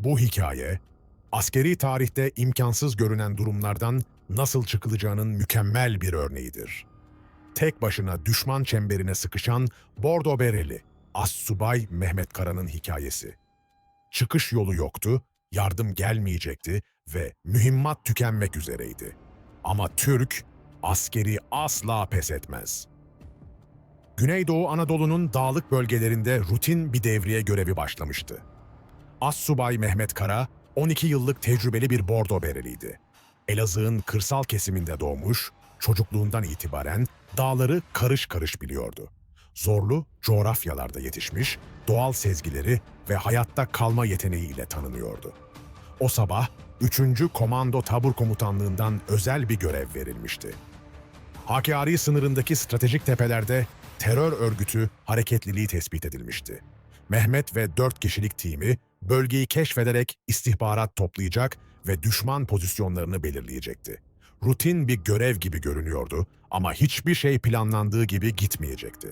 Bu hikaye, askeri tarihte imkansız görünen durumlardan nasıl çıkılacağının mükemmel bir örneğidir. Tek başına düşman çemberine sıkışan Bordo Bereli, Assubay Mehmet Kara'nın hikayesi. Çıkış yolu yoktu, yardım gelmeyecekti ve mühimmat tükenmek üzereydi. Ama Türk, askeri asla pes etmez. Güneydoğu Anadolu'nun dağlık bölgelerinde rutin bir devriye görevi başlamıştı. Assubay Mehmet Kara, 12 yıllık tecrübeli bir bordo bereliydi. Elazığ'ın kırsal kesiminde doğmuş, çocukluğundan itibaren dağları karış karış biliyordu. Zorlu coğrafyalarda yetişmiş, doğal sezgileri ve hayatta kalma yeteneğiyle tanınıyordu. O sabah 3. Komando Tabur Komutanlığından özel bir görev verilmişti. Hakkari sınırındaki stratejik tepelerde terör örgütü hareketliliği tespit edilmişti. Mehmet ve 4 kişilik timi bölgeyi keşfederek istihbarat toplayacak ve düşman pozisyonlarını belirleyecekti. Rutin bir görev gibi görünüyordu ama hiçbir şey planlandığı gibi gitmeyecekti.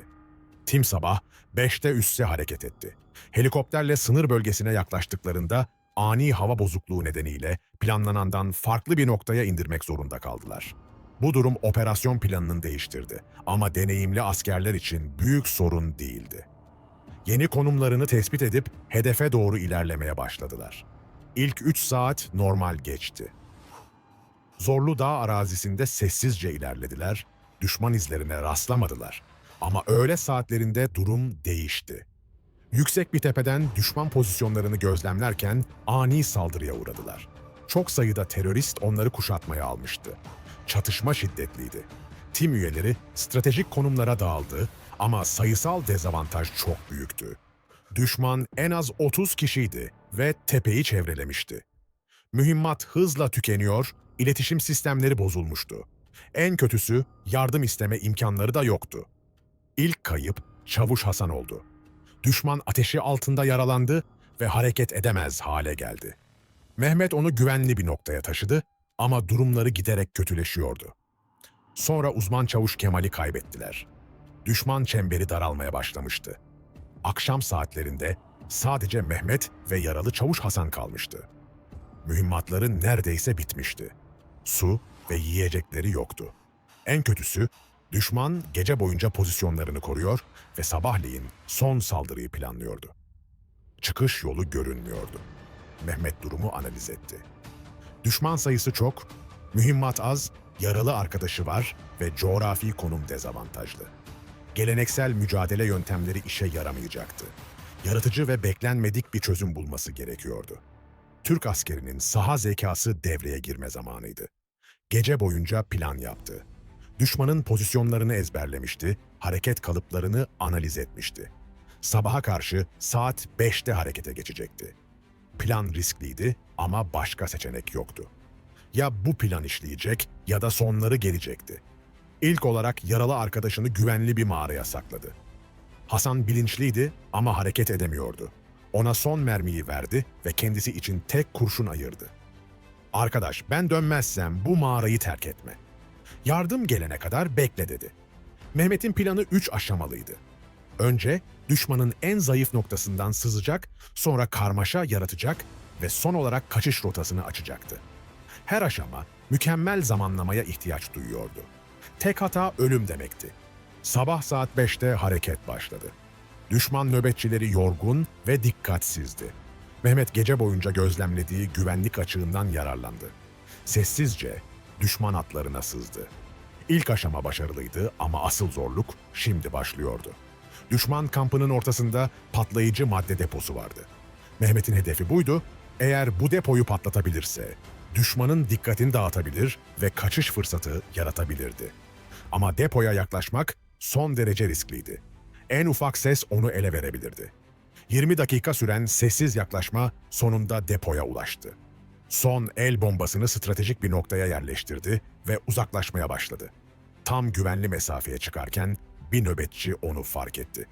Tim sabah 5'te üsse hareket etti. Helikopterle sınır bölgesine yaklaştıklarında ani hava bozukluğu nedeniyle planlanandan farklı bir noktaya indirmek zorunda kaldılar. Bu durum operasyon planını değiştirdi ama deneyimli askerler için büyük sorun değildi. Yeni konumlarını tespit edip hedefe doğru ilerlemeye başladılar. İlk 3 saat normal geçti. Zorlu Dağ arazisinde sessizce ilerlediler, düşman izlerine rastlamadılar. Ama öğle saatlerinde durum değişti. Yüksek bir tepeden düşman pozisyonlarını gözlemlerken ani saldırıya uğradılar. Çok sayıda terörist onları kuşatmaya almıştı. Çatışma şiddetliydi. Tim üyeleri stratejik konumlara dağıldı ama sayısal dezavantaj çok büyüktü. Düşman en az 30 kişiydi ve tepeyi çevrelemişti. Mühimmat hızla tükeniyor, iletişim sistemleri bozulmuştu. En kötüsü yardım isteme imkanları da yoktu. İlk kayıp Çavuş Hasan oldu. Düşman ateşi altında yaralandı ve hareket edemez hale geldi. Mehmet onu güvenli bir noktaya taşıdı ama durumları giderek kötüleşiyordu. Sonra uzman çavuş Kemal'i kaybettiler. Düşman çemberi daralmaya başlamıştı. Akşam saatlerinde sadece Mehmet ve yaralı çavuş Hasan kalmıştı. Mühimmatları neredeyse bitmişti. Su ve yiyecekleri yoktu. En kötüsü düşman gece boyunca pozisyonlarını koruyor ve sabahleyin son saldırıyı planlıyordu. Çıkış yolu görünmüyordu. Mehmet durumu analiz etti. Düşman sayısı çok, mühimmat az, yaralı arkadaşı var ve coğrafi konum dezavantajlı. Geleneksel mücadele yöntemleri işe yaramayacaktı. Yaratıcı ve beklenmedik bir çözüm bulması gerekiyordu. Türk askerinin saha zekası devreye girme zamanıydı. Gece boyunca plan yaptı. Düşmanın pozisyonlarını ezberlemişti, hareket kalıplarını analiz etmişti. Sabaha karşı saat 5'te harekete geçecekti. Plan riskliydi ama başka seçenek yoktu. Ya bu plan işleyecek ya da sonları gelecekti. İlk olarak yaralı arkadaşını güvenli bir mağaraya sakladı. Hasan bilinçliydi ama hareket edemiyordu. Ona son mermiyi verdi ve kendisi için tek kurşun ayırdı. Arkadaş ben dönmezsem bu mağarayı terk etme. Yardım gelene kadar bekle dedi. Mehmet'in planı üç aşamalıydı. Önce düşmanın en zayıf noktasından sızacak, sonra karmaşa yaratacak ve son olarak kaçış rotasını açacaktı. Her aşama mükemmel zamanlamaya ihtiyaç duyuyordu. Tek hata ölüm demekti. Sabah saat 5'te hareket başladı. Düşman nöbetçileri yorgun ve dikkatsizdi. Mehmet gece boyunca gözlemlediği güvenlik açığından yararlandı. Sessizce düşman atlarına sızdı. İlk aşama başarılıydı ama asıl zorluk şimdi başlıyordu. Düşman kampının ortasında patlayıcı madde deposu vardı. Mehmet'in hedefi buydu. Eğer bu depoyu patlatabilirse düşmanın dikkatini dağıtabilir ve kaçış fırsatı yaratabilirdi. Ama depoya yaklaşmak son derece riskliydi. En ufak ses onu ele verebilirdi. 20 dakika süren sessiz yaklaşma sonunda depoya ulaştı. Son el bombasını stratejik bir noktaya yerleştirdi ve uzaklaşmaya başladı. Tam güvenli mesafeye çıkarken bir nöbetçi onu fark etti.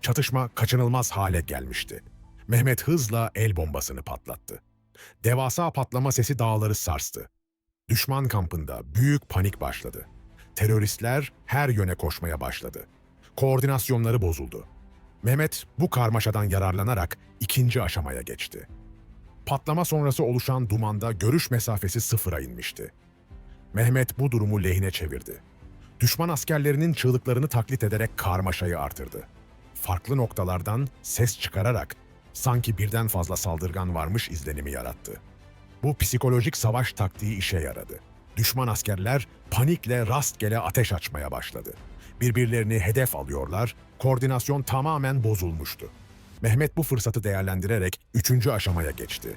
Çatışma kaçınılmaz hale gelmişti. Mehmet hızla el bombasını patlattı. Devasa patlama sesi dağları sarstı. Düşman kampında büyük panik başladı. Teröristler her yöne koşmaya başladı. Koordinasyonları bozuldu. Mehmet bu karmaşadan yararlanarak ikinci aşamaya geçti. Patlama sonrası oluşan dumanda görüş mesafesi sıfıra inmişti. Mehmet bu durumu lehine çevirdi. Düşman askerlerinin çığlıklarını taklit ederek karmaşayı artırdı. Farklı noktalardan ses çıkararak sanki birden fazla saldırgan varmış izlenimi yarattı. Bu psikolojik savaş taktiği işe yaradı. Düşman askerler panikle rastgele ateş açmaya başladı. Birbirlerini hedef alıyorlar, koordinasyon tamamen bozulmuştu. Mehmet bu fırsatı değerlendirerek üçüncü aşamaya geçti.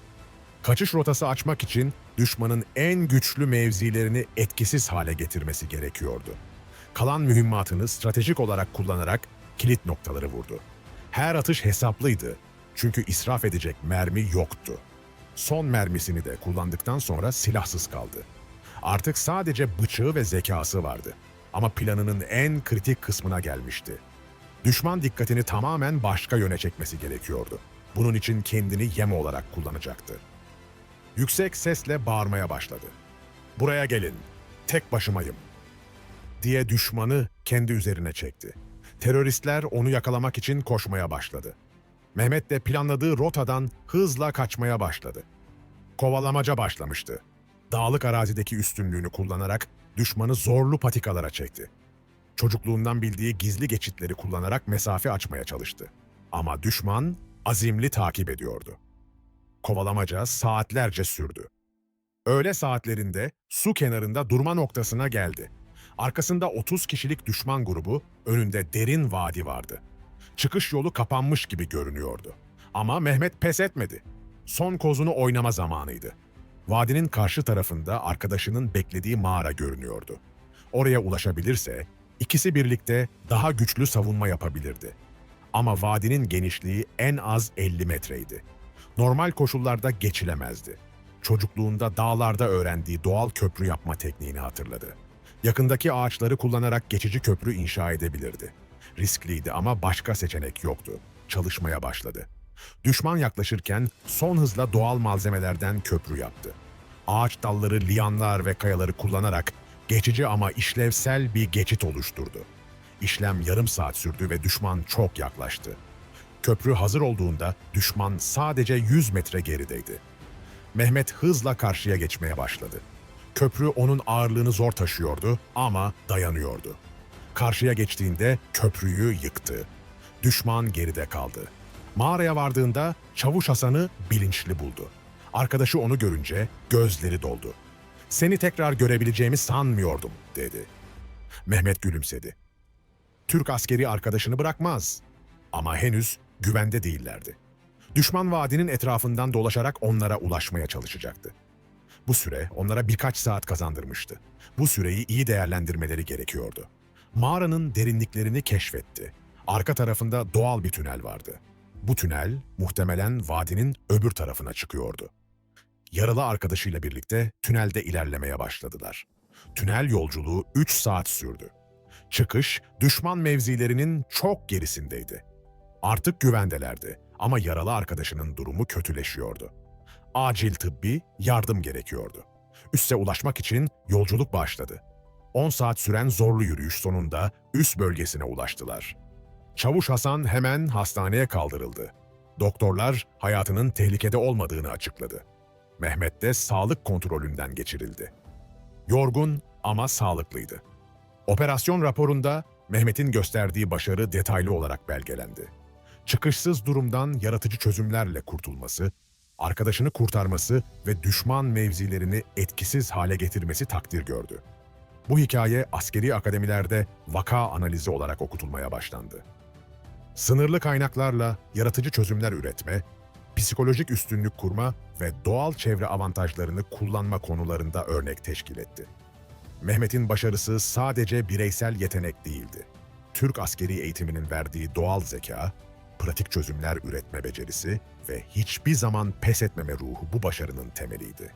Kaçış rotası açmak için düşmanın en güçlü mevzilerini etkisiz hale getirmesi gerekiyordu. Kalan mühimmatını stratejik olarak kullanarak kilit noktaları vurdu. Her atış hesaplıydı çünkü israf edecek mermi yoktu. Son mermisini de kullandıktan sonra silahsız kaldı. Artık sadece bıçağı ve zekası vardı. Ama planının en kritik kısmına gelmişti. Düşman dikkatini tamamen başka yöne çekmesi gerekiyordu. Bunun için kendini yem olarak kullanacaktı. Yüksek sesle bağırmaya başladı. Buraya gelin, tek başımayım. Diye düşmanı kendi üzerine çekti. Teröristler onu yakalamak için koşmaya başladı. Mehmet de planladığı rotadan hızla kaçmaya başladı. Kovalamaca başlamıştı. Dağlık arazideki üstünlüğünü kullanarak düşmanı zorlu patikalara çekti. Çocukluğundan bildiği gizli geçitleri kullanarak mesafe açmaya çalıştı. Ama düşman azimli takip ediyordu. Kovalamaca saatlerce sürdü. Öğle saatlerinde su kenarında durma noktasına geldi. Arkasında 30 kişilik düşman grubu, önünde derin vadi vardı. Çıkış yolu kapanmış gibi görünüyordu. Ama Mehmet pes etmedi. Son kozunu oynama zamanıydı. Vadinin karşı tarafında arkadaşının beklediği mağara görünüyordu. Oraya ulaşabilirse ikisi birlikte daha güçlü savunma yapabilirdi. Ama vadinin genişliği en az 50 metreydi. Normal koşullarda geçilemezdi. Çocukluğunda dağlarda öğrendiği doğal köprü yapma tekniğini hatırladı. Yakındaki ağaçları kullanarak geçici köprü inşa edebilirdi. Riskliydi ama başka seçenek yoktu. Çalışmaya başladı. Düşman yaklaşırken son hızla doğal malzemelerden köprü yaptı. Ağaç dalları, liyanlar ve kayaları kullanarak geçici ama işlevsel bir geçit oluşturdu. İşlem yarım saat sürdü ve düşman çok yaklaştı. Köprü hazır olduğunda düşman sadece 100 metre gerideydi. Mehmet hızla karşıya geçmeye başladı. Köprü onun ağırlığını zor taşıyordu ama dayanıyordu. Karşıya geçtiğinde köprüyü yıktı. Düşman geride kaldı. Mağaraya vardığında Çavuş Hasan'ı bilinçli buldu. Arkadaşı onu görünce gözleri doldu. Seni tekrar görebileceğimi sanmıyordum, dedi. Mehmet gülümsedi. Türk askeri arkadaşını bırakmaz. Ama henüz güvende değillerdi. Düşman vadinin etrafından dolaşarak onlara ulaşmaya çalışacaktı. Bu süre onlara birkaç saat kazandırmıştı. Bu süreyi iyi değerlendirmeleri gerekiyordu. Mağaranın derinliklerini keşfetti. Arka tarafında doğal bir tünel vardı. Bu tünel muhtemelen vadinin öbür tarafına çıkıyordu. Yaralı arkadaşıyla birlikte tünelde ilerlemeye başladılar. Tünel yolculuğu 3 saat sürdü. Çıkış düşman mevzilerinin çok gerisindeydi. Artık güvendelerdi ama yaralı arkadaşının durumu kötüleşiyordu. Acil tıbbi yardım gerekiyordu. Üste ulaşmak için yolculuk başladı. 10 saat süren zorlu yürüyüş sonunda üst bölgesine ulaştılar. Çavuş Hasan hemen hastaneye kaldırıldı. Doktorlar hayatının tehlikede olmadığını açıkladı. Mehmet de sağlık kontrolünden geçirildi. Yorgun ama sağlıklıydı. Operasyon raporunda Mehmet'in gösterdiği başarı detaylı olarak belgelendi. Çıkışsız durumdan yaratıcı çözümlerle kurtulması, arkadaşını kurtarması ve düşman mevzilerini etkisiz hale getirmesi takdir gördü. Bu hikaye askeri akademilerde vaka analizi olarak okutulmaya başlandı. Sınırlı kaynaklarla yaratıcı çözümler üretme, psikolojik üstünlük kurma ve doğal çevre avantajlarını kullanma konularında örnek teşkil etti. Mehmet'in başarısı sadece bireysel yetenek değildi. Türk askeri eğitiminin verdiği doğal zeka, pratik çözümler üretme becerisi ve hiçbir zaman pes etmeme ruhu bu başarının temeliydi.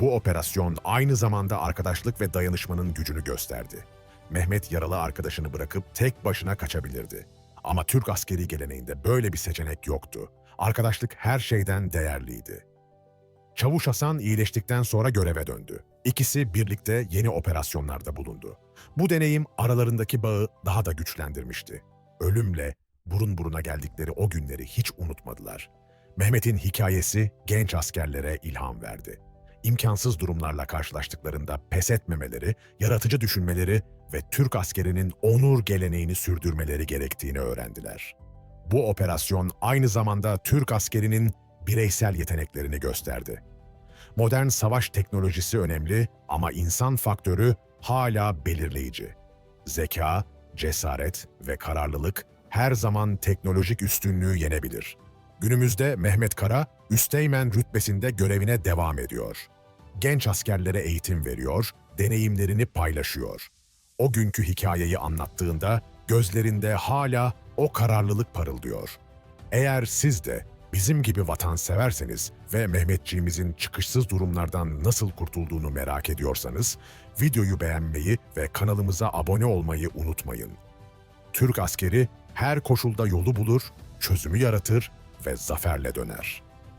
Bu operasyon aynı zamanda arkadaşlık ve dayanışmanın gücünü gösterdi. Mehmet yaralı arkadaşını bırakıp tek başına kaçabilirdi. Ama Türk askeri geleneğinde böyle bir seçenek yoktu. Arkadaşlık her şeyden değerliydi. Çavuş Hasan iyileştikten sonra göreve döndü. İkisi birlikte yeni operasyonlarda bulundu. Bu deneyim aralarındaki bağı daha da güçlendirmişti. Ölümle burun buruna geldikleri o günleri hiç unutmadılar. Mehmet'in hikayesi genç askerlere ilham verdi. İmkansız durumlarla karşılaştıklarında pes etmemeleri, yaratıcı düşünmeleri ve Türk askerinin onur geleneğini sürdürmeleri gerektiğini öğrendiler. Bu operasyon aynı zamanda Türk askerinin bireysel yeteneklerini gösterdi. Modern savaş teknolojisi önemli ama insan faktörü hala belirleyici. Zeka, cesaret ve kararlılık her zaman teknolojik üstünlüğü yenebilir. Günümüzde Mehmet Kara, Üsteğmen rütbesinde görevine devam ediyor. Genç askerlere eğitim veriyor, deneyimlerini paylaşıyor. O günkü hikayeyi anlattığında gözlerinde hala o kararlılık parıldıyor. Eğer siz de bizim gibi vatanseverseniz ve Mehmetçiğimizin çıkışsız durumlardan nasıl kurtulduğunu merak ediyorsanız, videoyu beğenmeyi ve kanalımıza abone olmayı unutmayın. Türk askeri her koşulda yolu bulur, çözümü yaratır ve zaferle döner.